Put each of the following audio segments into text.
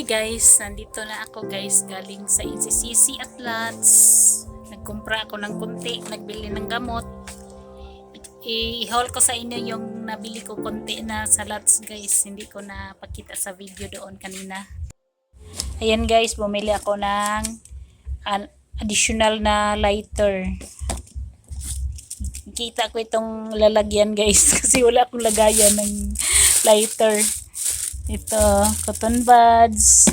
Hi guys, nandito na ako guys galing sa NCCC at Lats. Nagkumpra ako ng kunti, nagbili ng gamot. I-haul ko sa inyo yung nabili ko kunti na sa Lats guys. Hindi ko na pakita sa video doon kanina. Ayan guys, bumili ako ng additional na lighter. Kita ko itong lalagyan guys kasi wala akong lagayan ng lighter. Ito, cotton buds,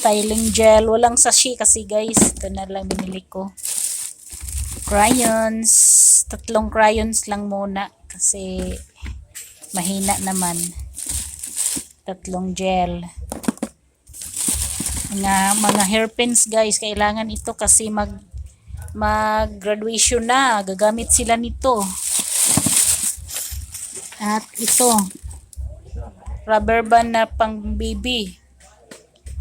styling gel. Walang sashi kasi guys. Ito na lang binili ko. Crayons. Tatlong crayons lang muna kasi mahina naman. Tatlong gel. Mga, mga hairpins guys. Kailangan ito kasi mag mag graduation na. Gagamit sila nito. At ito, rubber band na pang baby.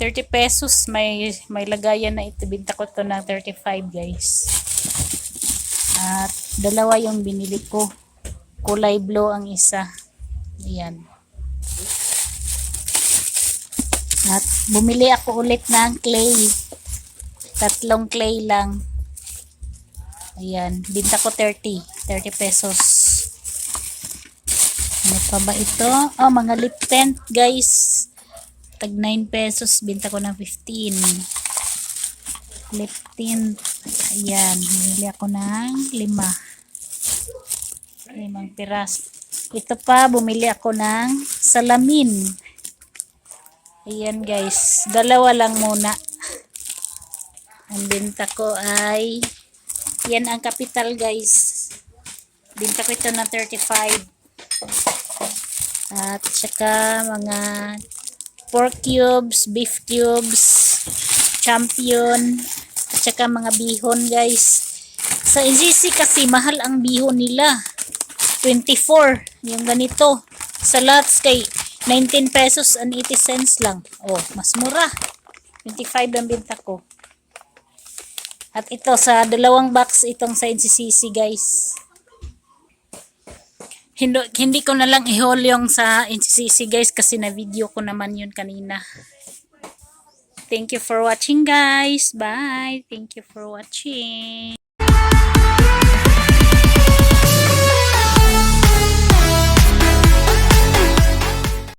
30 pesos may may lagayan na ito. Binta ko to ng 35 guys. At dalawa yung binili ko. Kulay blue ang isa. Ayan. At bumili ako ulit ng clay. Tatlong clay lang. Ayan. Binta ko 30. 30 pesos. Ano pa ba ito? Oh, mga lip tint, guys. Tag 9 pesos. Binta ko ng 15. Lip tint. Ayan. Bumili ako ng 5. Limang piras. Ito pa, bumili ako ng salamin. Ayan, guys. Dalawa lang muna. Ang binta ko ay yan ang capital, guys. Binta ko ito ng 35. At saka mga pork cubes, beef cubes, champion, at saka mga bihon guys. Sa NCC kasi mahal ang bihon nila. 24 yung ganito. Sa lots kay 19 pesos and 80 cents lang. Oh, mas mura. 25 ang binta ko. At ito sa dalawang box itong sa NCCC guys hindi, hindi ko na lang i-haul yung sa NCCC guys kasi na video ko naman yun kanina. Thank you for watching guys. Bye. Thank you for watching.